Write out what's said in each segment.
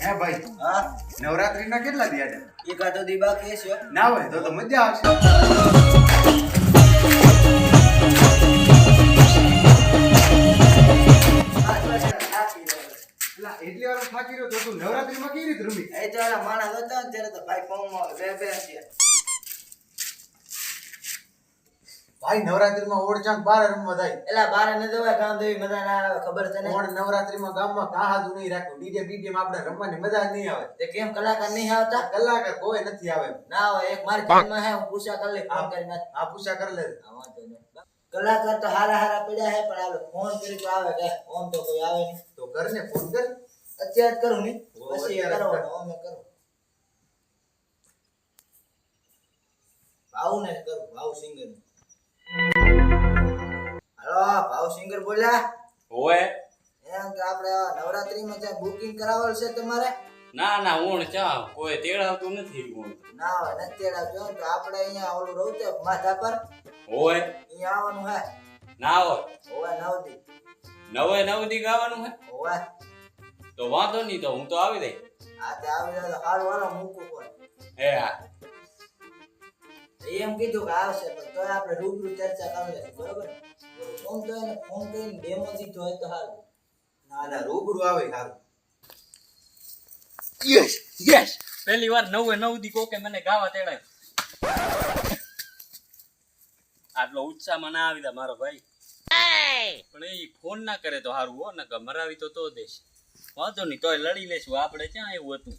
હે ભાઈ હા? નવરાત્રીના કેટલા દિયા છે એકાદો દી બાકી છે ના હોય તો તો મજા આવશે. એટલી વાર થાકી રહ્યો તો તું નવરાત્રીમાં કેવી રીતે રમી? એ એલા માણસ હતા ત્યારે તો ભાઈ ફોનમાં બે બે છે ભાઈ નવરાત્રીમાં ઓળચાણ બાર રમવા એલા બારે ન જવાય કામ દેવી મજા ના આવે ખબર છે ને? ઓણ નવરાત્રીમાં ગામમાં કાહાજુ નહીં રાખ્યું ડીજે બીજે માં આપણે રમવાની મજા જ નહીં આવે. તે કેમ કલાકાર નહીં આવતા? કલાકાર કોઈ નથી આવે. ના હોય એક મારી ધ્યાનમાં હે હું પૂછા કરી લઈ ફોન નાખ આ પૂછા કર લે હા, વાંધો નહીં. કલાકાર તો હારા હારા પડ્યા હે પણ હાલો ફોન કરી તો આવે કે ફોન તો કોઈ આવે નહીં. તો કર ને ફોન કર. અત્યારે કરું નહીં પછી કરવાનો કર. ઓમે ભાવ ને કરું ભાવ સિંગર હાલો ભાવ સિંગર બોલ્યા? હોય એમ કે આપણે નવરાત્રીમાં ત્યાં બુકિંગ કરાવેલ છે તમારે? ના ના ઊણ ચા કોઈ તેડાવતું નથી ઊણ ના હોય નથી તેડાવતો તો આપણે અહીંયા ઓલું રહું છે માથા પર. હોય અહીંયા આવવાનું હે? ના હોય. હોવે નવદી નવે નવ દી ગાવાનું હે? હોવે. તો વાંધો નહીં તો હું તો આવી દઈ આ તે આવી જાય તો સારું હાલો મૂકું પડે એ હા. એમ કીધું કે આવશે પણ તોય આપણે રૂબરૂ ચર્ચા કરી લઈશું બરોબર? ફોન કરીને ડેમો દીધો તો હાલ ના ના રૂબરૂ આવે હાલ યસ યસ. પહેલી વાર નવે નવ દી કોકે મને ગાવા તેડાય. આટલો ઉત્સાહ મને આવી તા મારો ભાઈ. પણ એ ફોન ના કરે તો સારું હો ને મરાવી તો તો દેશ. વાંધો નહીં તોય લડી લેશું. આપણે ક્યાં એવું હતું?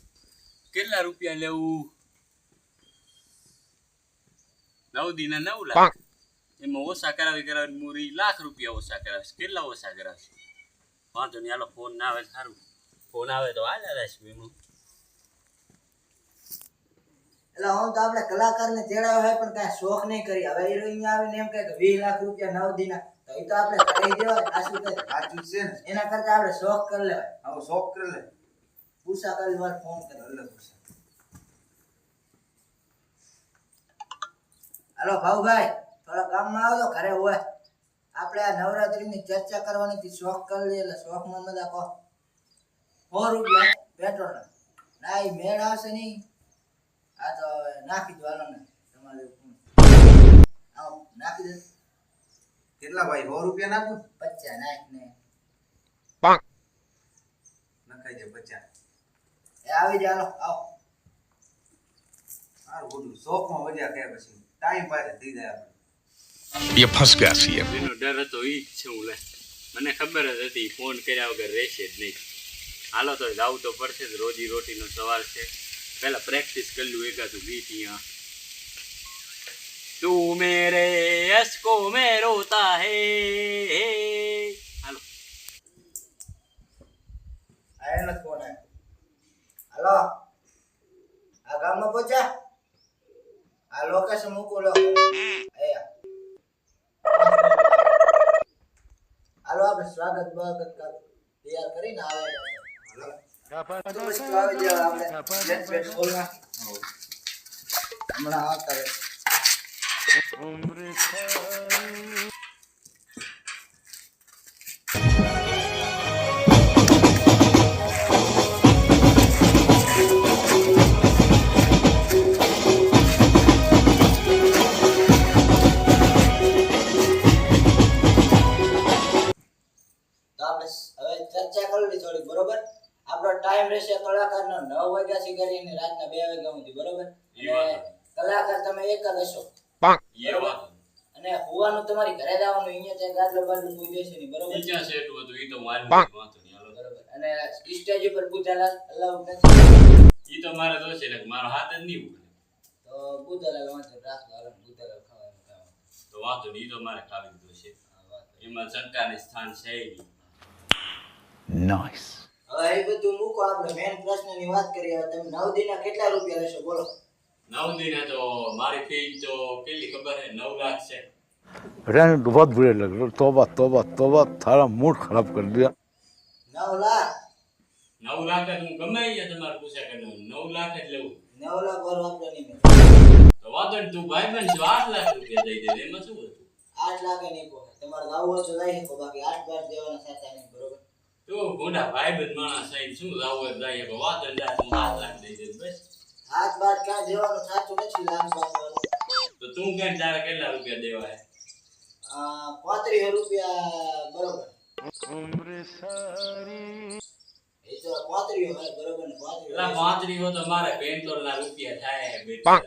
કેટલા રૂપિયા લેવું? નવ દીના નવ લાખ. એમાં ઓછા કરાવી કરાવી મૂરી લાખ રૂપિયા ઓછા કરાવશે. કેટલા ઓછા કરાવશે? વાંધો નહીં હાલો ફોન ના આવે સારું. ફોન આવે તો હાલ રહેશું એમાં એટલે હું તો આપણે કલાકારને તેડાવ્યો હોય પણ કાંઈ શોખ નહીં કરી. હવે એ અહીંયા આવીને એમ કહે કે વીસ લાખ રૂપિયા નવ દીના તો એ તો આપણે કરી દેવાય આશું કહે સાચું છે ને. એના કરતા આપણે શોખ કરી લેવાય. આવો શોખ કરી લે. પૂછા કરી વાર ફોન કરે. એટલે પૂછા. હાલો ભાઉભાઈ. થોડા ગામમાં આવજો ઘરે હોય. આપણે આ નવરાત્રીની ચર્ચા કરવાની હતી શોખ કરી લઈએ એટલે શોખમાં બધા કહો. સો રૂપિયા પેટ્રોલ ના એ મેળ આવશે નહીં. આ તો નાખી દો હાલો ને તમારે આવો નાખી દે. કેટલા ભાઈ સો રૂપિયા નાખું? પચ્ચા નાખ ને. નખાઈ જાય પચાસ. એ આવી જાય હાલો આવો. સારું બધું શોખમાં વધ્યા કે પછી. ટાઈમ પાસે થઈ જાય આપણે. ये फंस गया सीएम એનો ડર હતો ઈ જ છે હું લે મને ખબર જ હતી ફોન કર્યા વગર રહેશે જ નહીં હાલો તો જાવું તો પડશે જ રોજી રોટીનો સવાલ છે પહેલા પ્રેક્ટિસ કરી લઉં એકાદું ગીત અહીંયા તું મેરે અસકો મેં રોતા હે હાલો આ એનો જ ફોન આવ્યો હાલો આ ગામમાં પહોંચ્યા આ લોકેશન મૂકો લો હાલો આપણે સ્વાગત બગત તૈયાર કરીને આવે. હમણાં આવતા બરોબર આપણો ટાઈમ રહેશે કલાકારનો નવ વાગ્યાથી કરીને રાતના બે વાગ્યા સુધી બરોબર? કલાકાર તમે એક જ હશો. અને હોવાનું તમારી ઘરે જવાનું અહીંયા ત્યાં ગાદલો બાદલો કોઈ દેશે નહીં બરોબર? ત્યાં સેટ હતું એ તો મારી વાંધો નહીં અને સ્ટેજ ઉપર પૂજાલા અલાઉડ નથી. એ તો મારે તો છે એટલે મારો હાથ જ નહીં ઉગડે તો પૂજાલા વાંચો રાખો હાલો પૂજાલા ખાવાનું તો વાંધો નહીં તો મારે ખાવી દીધો છે. એમાં શંકાને સ્થાન છે નાઇસ એ બધું મૂકો આપણે મેન પ્રશ્નની વાત કરીએ હવે તમે નવ દિના કેટલા રૂપિયા લેશો બોલો નવ દિને તો મારી ફી તો કેટલી ખબર છે નવ લાખ છે रहने तो बहुत बुरे लग रहे तोबा तोबा तोबा थारा मूड खराब कर दिया નવ લાખ નવ લાખ જ હું ગમે અહીંયા તમારે પૂછ્યા કે નવ લાખ જ લેવું નવ લાખ વાળું આપણે નહીં મળે. તો વાંધો નહીં તું ભાઈ બન છો આઠ લાખ રૂપિયા દઈ દે એમાં શું હતું આઠ લાખે નહીં પોસાય તમારે ગાવું હોય તો લઈ શકો બાકી આઠ બાર દેવાના સાચા નહીં બરોબર તો ગોડા ભાઈબંધ માણસ સાહેબ શું લાવો જાય હવે વાત અંદાજ હાથ લાગી દઈ બસ. હાથ બાદ કાં દેવાનો? થાતું નથી લાંબ તો તું કઈ તારે કેટલા રૂપિયા દેવાય પાંત્રીસો રૂપિયા બરોબર. ઉમરે સારી એ તો પાંત્રીસો હોય બરોબર ને પાંત્રીસો. પાંત્રીસો તો મારે પેન્ટોલ ના રૂપિયા થાય બેટા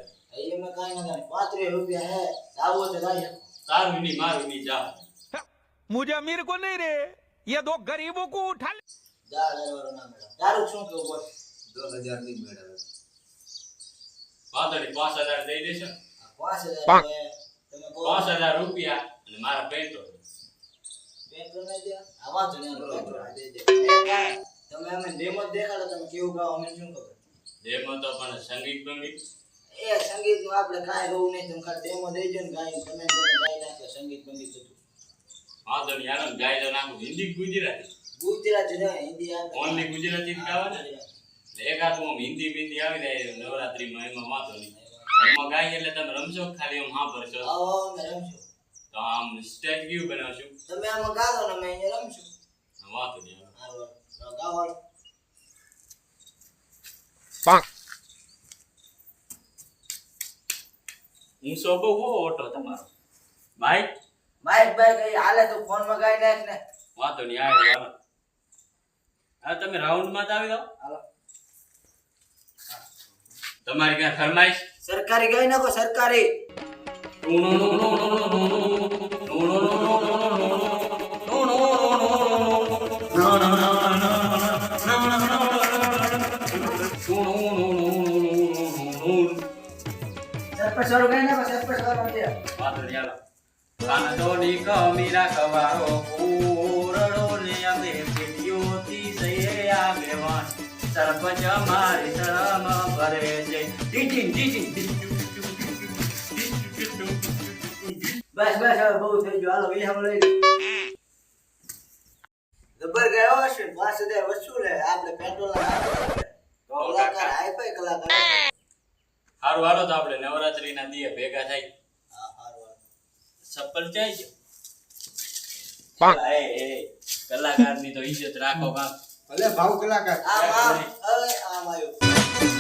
એમાં કાંઈ ના પાંત્રીસો રૂપિયા હે લાવો તો લાવી તારું નહીં મારું નહીં જા. મુજે અમીર કો નહીં રે? ये दो गरीबों को उठा ले જા લેવાનો ના મેળવ તારું શું કેવું બોલ દસ હજાર નહીં મેળવે વાંધો નહીં પાંચ હજાર દઈ દેશો આ પાંચ હજાર હવે તમે કહો પાંચ હજાર રૂપિયા અને મારા પેન્ટોલ પેટ્રોલ નહીં દે આ વાંધો નહીં હાલો, પેટ્રોલ દઈ દે એ કાંઈ, તમે અમે ડેમો જ દેખાડો તમે કેવું ગાઓ અમને શું ખબર જેમાં તો પણ સંગીત બંગીત એ સંગીત નું આપણે કાંઈ હોવું નહીં તમે ખાલી ડેમો દેજો ને ગાઈ તમે તમે ગાઈ નાખો સંગીત બંગીત બધું વાંધો નહીં આનો ગાય તો નાખું હિન્દી ગુજરાતી. ગુજરાતી નહીં હિન્દી આવડે. Only ગુજરાતી ગાવાના? એટલે એકાદ આમ હિન્દી બિંદી આવી જાય નવરાત્રીમાં એમાં વાંધો નહીં ઘરમાં ગાય એટલે તમે રમશો ખાલી આમ આવો આવો અમે રમશું. તો આમ સ્ટેજ કેવું બનાવશું? તમે આમાં ગાઓ ને અમે અહીંયા રમશું. વાંધો નહીં. હું સો બહુ હો ઓટો તમારો. ભાઈ? બાઈક બાઈક અહીં હાલે તો ફોનમાં ગાઈ નાખ ને વાંધો નહીં આવે હાલો હા તમે રાઉન્ડમાં જ આવી જાઓ હાલો તમારી ક્યાં ફરમાઈશ સરકારી ગાઈ નાખો સરકારી સરપંચ વાળું ગાઈ નાખો સરપંચ વાળું દે વાંધો નહીં કાનડોની કમીરા કવારો પૂરડો ને અમે પેટીઓથી જઈએ આગેવાન સરપંચ અમારી શરમ ભરે છે ટીચિંગ ટીચિંગ બસ બસ હવે બહુ થઈ ગયું હાલો વિહામ લઈ જબર ગયો હશે પાંચ હજાર વસૂલ હે આપણે પેટ્રોલ કલાકાર હાઈફાઈ કલાકાર સારું હાલો તો આપણે નવરાત્રીના દીએ ભેગા થાય. ચપ્પલ જાય એ કલાકારની તો ઇજ્જત રાખો કામ. ભલે ભાવ કલાકાર. આમ આવ્યું